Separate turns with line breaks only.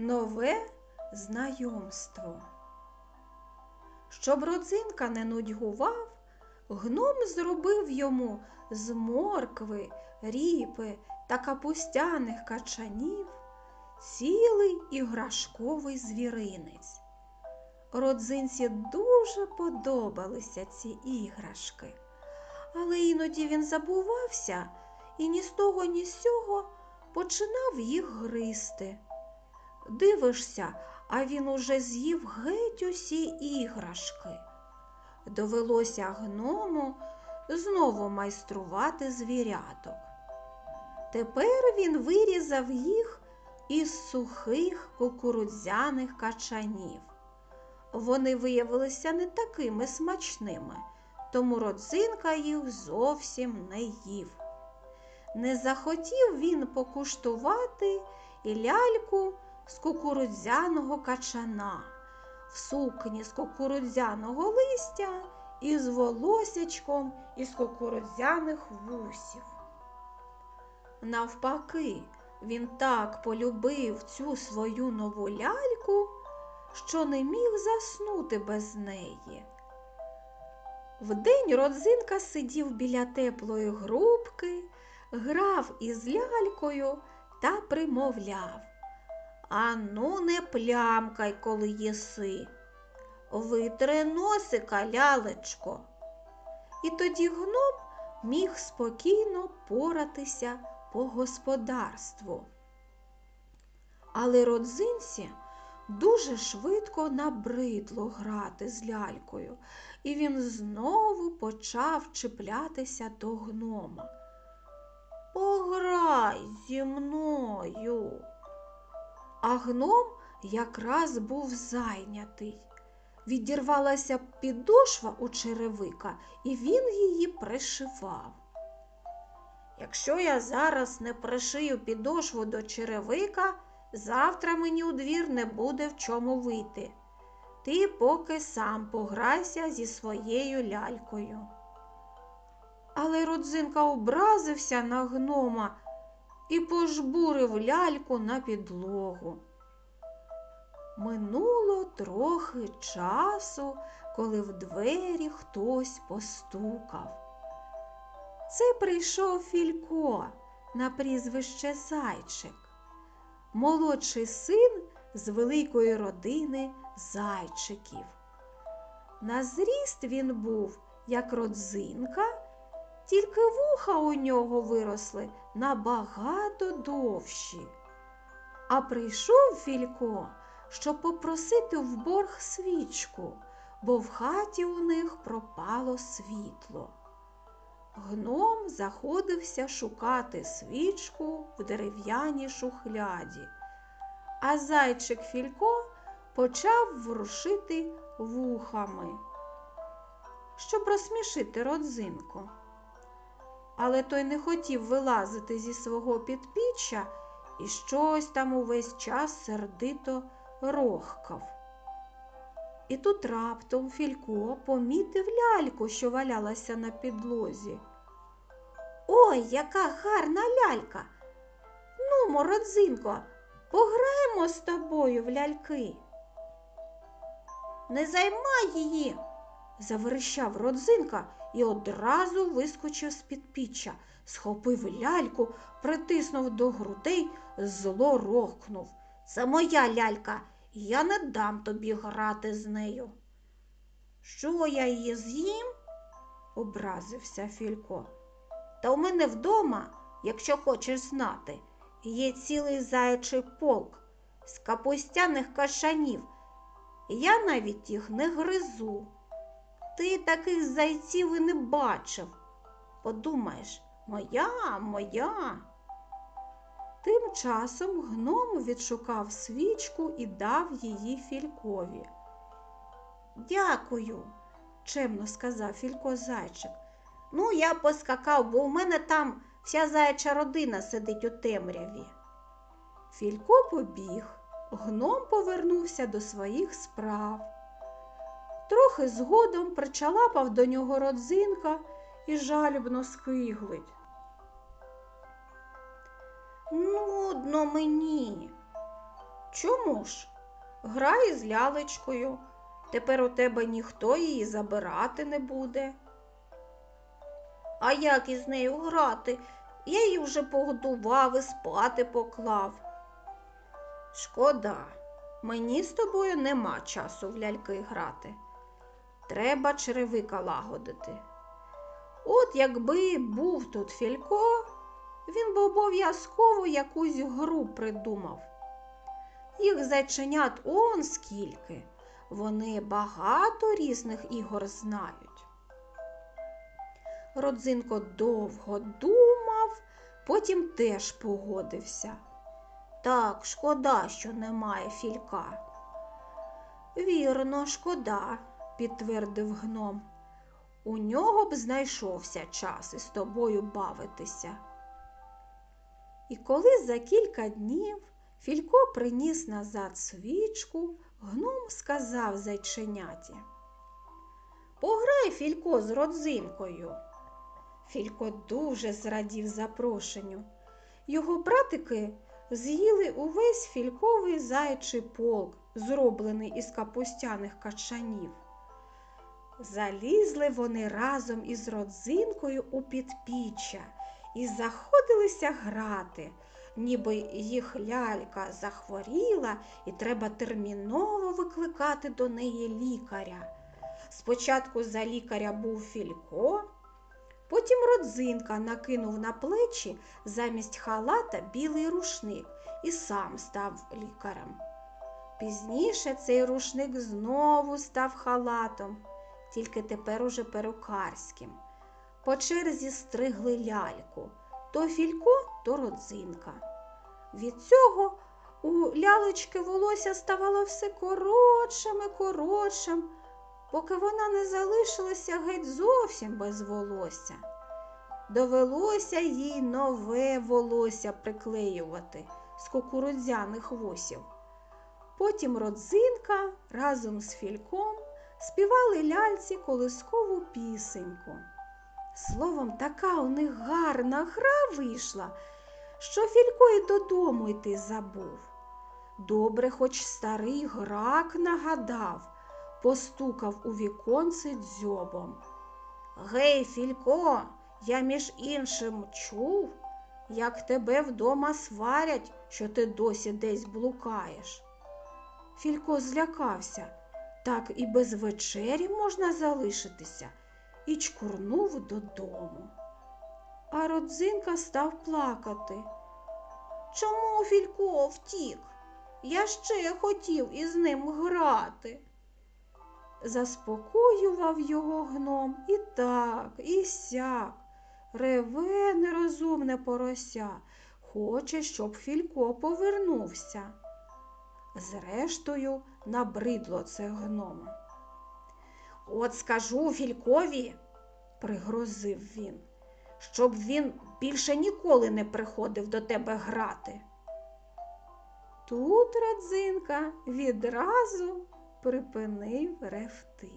Нове знайомство. Щоб родзинка не нудьгував, гном зробив йому з моркви, ріпи та капустяних качанів цілий іграшковий звіринець. Родзинці дуже подобалися ці іграшки, але іноді він забувався і ні з того, ні з сього починав їх гризти. Дивишся, а він уже з'їв геть усі іграшки. Довелося гному знову майструвати звіряток. Тепер він вирізав їх із сухих кукурудзяних качанів. Вони виявилися не такими смачними, тому родзинка їх зовсім не їв. Не захотів він покуштувати і ляльку з кукурудзяного качана, в сукні з кукурудзяного листя і з волосячком із кукурудзяних вусів. Навпаки, він так полюбив цю свою нову ляльку, що не міг заснути без неї. Вдень родзинка сидів біля теплої грубки, грав із лялькою та примовляв. Ану, не плямкай, коли єси. Витри носика, лялечко. І тоді гном міг спокійно поратися по господарству. Але родзинці дуже швидко набридло грати з лялькою, і він знову почав чіплятися до гнома. Пограй зі мною. А гном якраз був зайнятий. Відірвалася підошва у черевика, і він її пришивав. Якщо я зараз не пришию підошву до черевика, завтра мені у двір не буде в чому вийти. Ти поки сам пограйся зі своєю лялькою. Але родзинка образився на гнома і пожбурив ляльку на підлогу. Минуло трохи часу, коли в двері хтось постукав. Це прийшов Філько на прізвище Зайчик, молодший син з великої родини зайчиків. На зріст він був, як родзинка, тільки вуха у нього виросли набагато довші. А прийшов Філько, щоб попросити в борг свічку, бо в хаті у них пропало світло. Гном заходився шукати свічку в дерев'яній шухляді, а зайчик Філько почав ворушити вухами, щоб розсмішити родзинку. Але той не хотів вилазити зі свого підпіччя і щось там увесь час сердито рохкав. І тут раптом Філько помітив ляльку, що валялася на підлозі. Ой, яка гарна лялька. Ну, мородзинко, пограємо з тобою в ляльки. Не займай її, заверещав родзинка і одразу вискочив з під піччя, схопив ляльку, притиснув до грудей, зло рохкнув. Це моя лялька, я не дам тобі грати з нею. Що я її з'їм? образився Філько. Та у мене вдома, якщо хочеш знати, є цілий заячий полк з капустяних кашанів. Я навіть їх не гризу. Ти таких зайців і не бачив. Подумаєш, моя, моя. Тим часом гном відшукав свічку і дав її Фількові. Дякую, чемно сказав Філько зайчик. Ну, я поскакав, бо у мене там вся заяча родина сидить у темряві. Філько побіг, гном повернувся до своїх справ. Трохи згодом причалапав до нього родзинка і жалібно скиглить. Нудно мені. Чому ж? Грай з лялечкою. Тепер у тебе ніхто її забирати не буде. А як із нею грати? Я її вже погодував і спати поклав. Шкода, мені з тобою нема часу в ляльки грати. Треба черевика лагодити. От якби був тут Філько, він би обов'язково якусь гру придумав. Їх зайченят он скільки. Вони багато різних ігор знають. Родзинко довго думав, потім теж погодився. Так, шкода, що немає філька. Вірно, шкода, підтвердив гном. У нього б знайшовся час із тобою бавитися. І коли за кілька днів Філько приніс назад свічку, гном сказав зайченяті. Пограй, Філько, з родзинкою. Філько дуже зрадів запрошенню. Його братики з'їли увесь фільковий заячий полк, зроблений із капустяних качанів. Залізли вони разом із родзинкою у підпіччя і заходилися грати, ніби їх лялька захворіла і треба терміново викликати до неї лікаря. Спочатку за лікаря був Філько, потім родзинка накинув на плечі замість халата білий рушник і сам став лікарем. Пізніше цей рушник знову став халатом, тільки тепер уже перукарським. По черзі стригли ляльку то філько, то родзинка. Від цього у лялечки волосся ставало все коротшим і коротшим, поки вона не залишилася геть зовсім без волосся. Довелося їй нове волосся приклеювати з кукурудзяних вусів. Потім родзинка разом з фільком співали ляльці колискову пісеньку. Словом, така у них гарна гра вийшла, що Філько й додому йти забув. Добре, хоч старий грак нагадав, постукав у віконце дзьобом. Гей, Філько, я між іншим чув, як тебе вдома сварять, що ти досі десь блукаєш. Філько злякався, так і без вечері можна залишитися і чкурнув додому. А родзинка став плакати. Чому Філько втік? Я ще хотів із ним грати. Заспокоював його гном і так, і сяк. Реве нерозумне порося, хоче, щоб Філько повернувся. Зрештою, набридло це гному. От скажу Фількові, пригрозив він, щоб він більше ніколи не приходив до тебе грати. Тут Радзинка відразу припинив ревти.